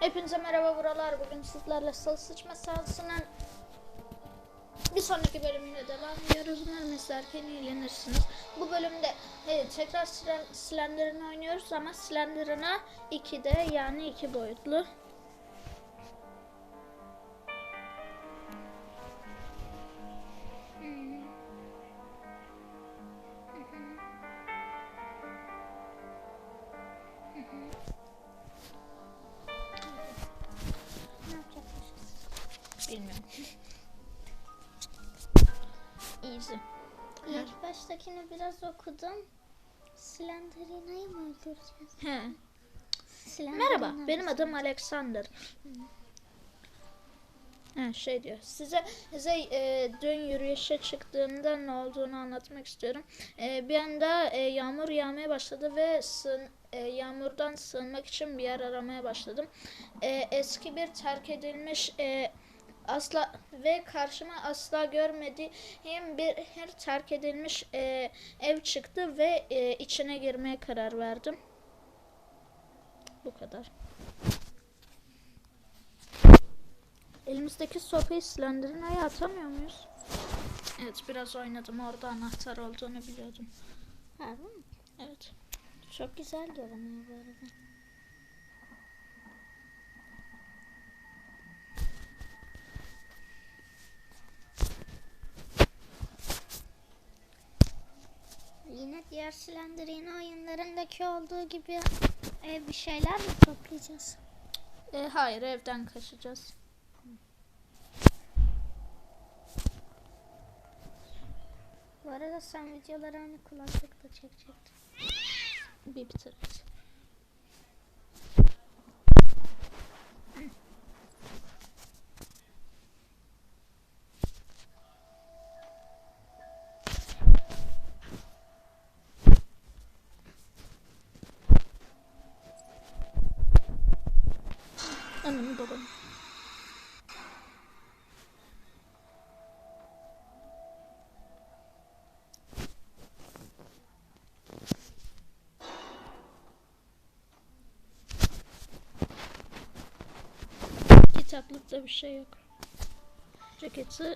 Hepinize merhaba buralar. Bugün sizlerle salı sıçma sahasının bir sonraki bölümüne devam ediyoruz. Umarım izlerken eğlenirsiniz. Bu bölümde evet, tekrar Slen- Slender'ını oynuyoruz ama Slender'ına 2'de yani 2 boyutlu. Easy. İlk baştakini biraz okudum. Slenderino'yu mu öldüreceğiz? He. Merhaba, benim adım Alexander. Ha, şey diyor. Size size e, dün yürüyüşe çıktığımda ne olduğunu anlatmak istiyorum. E, bir anda e, yağmur yağmaya başladı ve sığın, e, yağmurdan sığınmak için bir yer aramaya başladım. E, eski bir terk edilmiş e, asla ve karşıma asla görmediğim bir her terk edilmiş e, ev çıktı ve e, içine girmeye karar verdim. Bu kadar. Elimizdeki sopayı Slender'ine atamıyor muyuz? Evet biraz oynadım orada anahtar olduğunu biliyordum. Harbi mi? Evet. Çok güzel görünüyor bu arada. Yine diğer Slenderino oyunlarındaki olduğu gibi e, bir şeyler mi toplayacağız? E, hayır evden kaçacağız. Bu arada sen videoları hani kulaklıkla çekecektin. Bir bitiririz. Anam babam. Kitaplıkta bir şey yok. Ceketi Heh,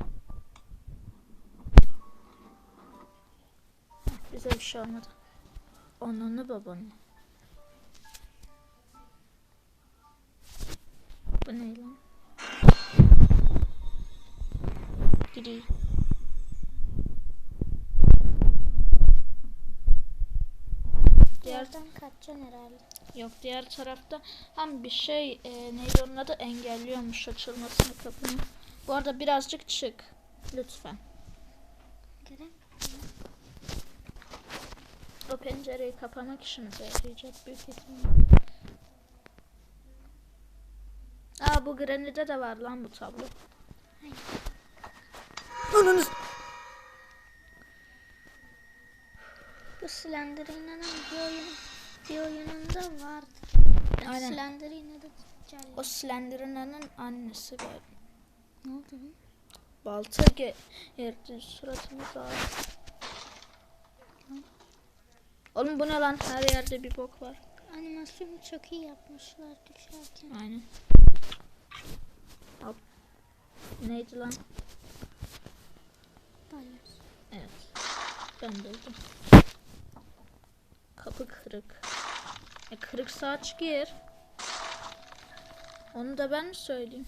bize bir şey olmadı. Ananı babanı. Bu ne lan? Gideyim. Diğer Yerden kaçacaksın herhalde. Yok diğer tarafta hem bir şey e, neydi onun adı engelliyormuş açılmasını kapının. Bu arada birazcık çık. Lütfen. Gerek. O pencereyi kapamak işimize yarayacak büyük ihtimalle. Aa bu Granny'de de var lan bu tablo. Ananız. Bu Slenderino'nun bir oyun bir oyununda vardı. Aynen. Cello. O Slenderman'ın annesi galiba. Ne oldu? lan? Balta gerdi suratımıza. Oğlum bu ne lan? Her yerde bir bok var. Animasyonu çok iyi yapmışlar düşerken. Aynen. Hop. Neydi lan? Evet. Ben buldum. Kapı kırık. E kırık saç gir. Onu da ben mi söyleyeyim?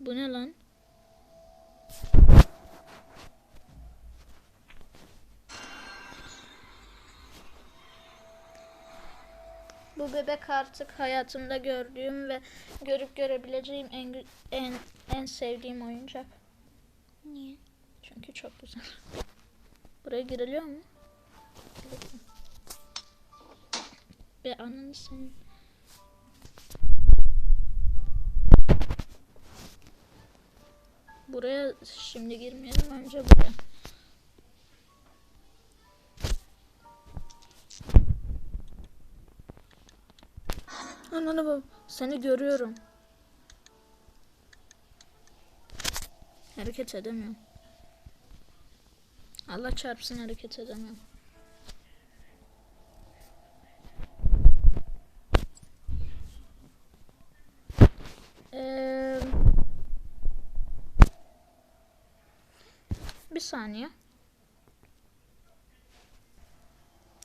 Bu ne lan? Bu bebek artık hayatımda gördüğüm ve görüp görebileceğim en en en sevdiğim oyuncak. Niye? Çünkü çok güzel. Buraya giriliyor mu? Bir ananı senin. Buraya şimdi girmeyelim önce buraya. ananı seni görüyorum. Hareket edemiyorum. Allah çarpsın hareket edemiyorum. Ee, bir saniye.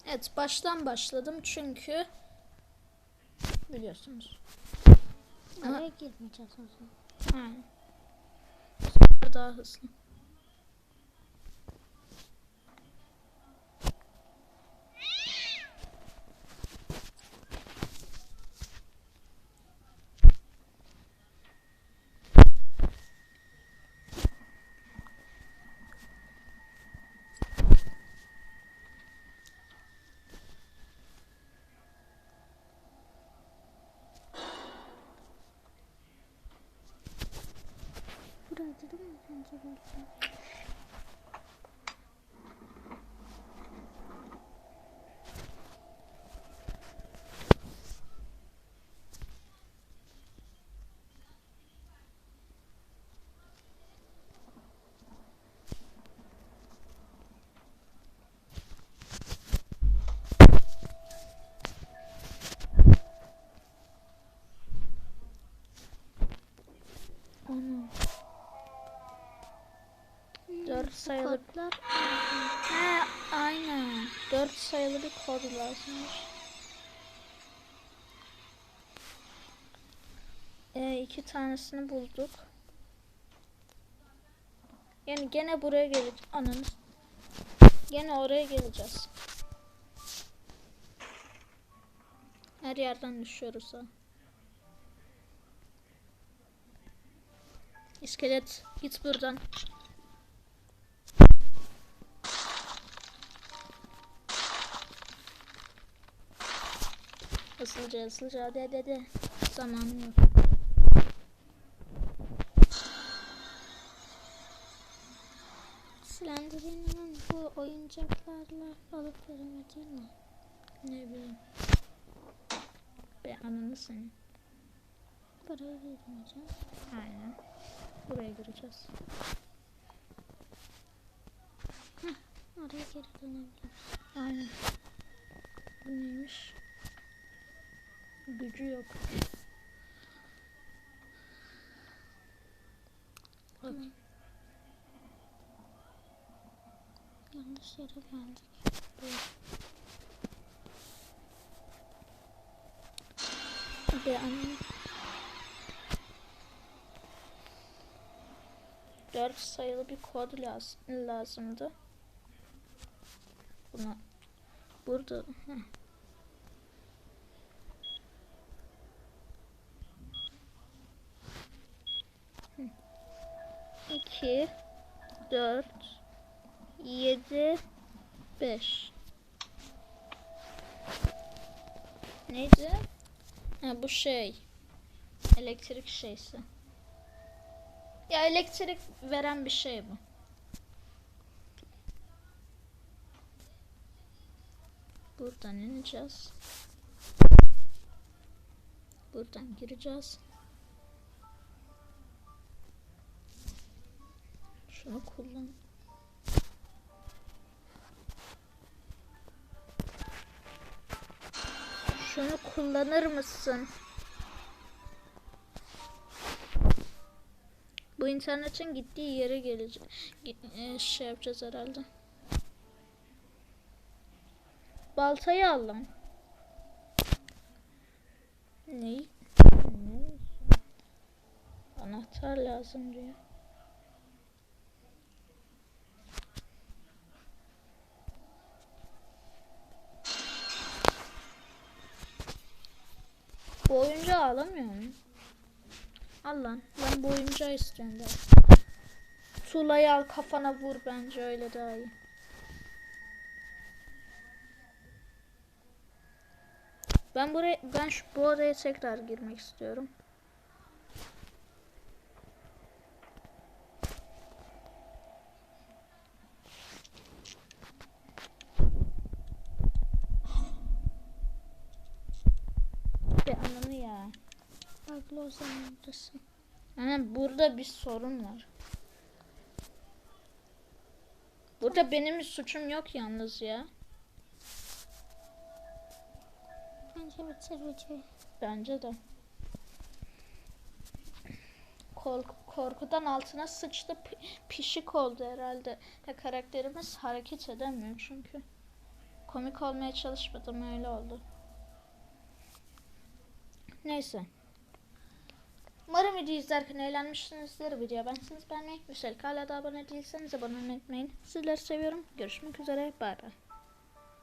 Evet baştan başladım çünkü biliyorsunuz. Oraya girmeyeceğiz o zaman. Aynen. Daha hızlı. Buraya dedim mi sayılı Kodlar He aynen. 4 sayılı bir kod lazımmış. Ee, iki tanesini bulduk. Yani gene buraya geleceğiz. Ananı. Gene oraya geleceğiz. Her yerden düşüyoruz ha. İskelet git buradan. Hızlıca hızlıca hadi hadi hadi. Zamanım yok. Slenderman'ın bu oyuncaklarla alıp vereme değil mi? Ne bileyim. Be ananı senin. Buraya girmeyeceğiz. Aynen. Buraya gireceğiz. Oraya geri dönebiliriz. Aynen. Bu neymiş? Gücü yok. Bak. Yanlış yere geldik. Be ananı. Dört sayılı bir kod laz lazımdı. Buna burada heh. 2 4 7 5 Neydi? Ha bu şey. Elektrik şeysi. Ya elektrik veren bir şey bu. Buradan ineceğiz. Buradan gireceğiz. Şunu kullan. Şunu kullanır mısın? Bu internetin gittiği yere gelecek. E, Şey yapacağız herhalde. Baltayı al lan. Ne? Ne? Anahtar lazım diyor. Alamıyor muyum? Al lan. Ben bu oyuncağı istiyorum ben. Tuğlayı al kafana vur bence öyle daha iyi. Ben buraya ben şu bu odaya tekrar girmek istiyorum. Be ananı ya. Abla o zaman buradasın. Yani burada bir sorun var. Burada benim bir suçum yok yalnız ya. Bence bitir videoyu. Bence de. kork- korkudan altına sıçtı. Pi- pişik oldu herhalde. Ya karakterimiz hareket edemiyor çünkü. Komik olmaya çalışmadım öyle oldu. Neyse. Umarım videoyu izlerken eğlenmişsinizdir. Video beğendiyseniz beğenmeyi, üstelik hala da abone değilseniz abone olmayı unutmayın. Sizleri seviyorum. Görüşmek üzere. Bay bay.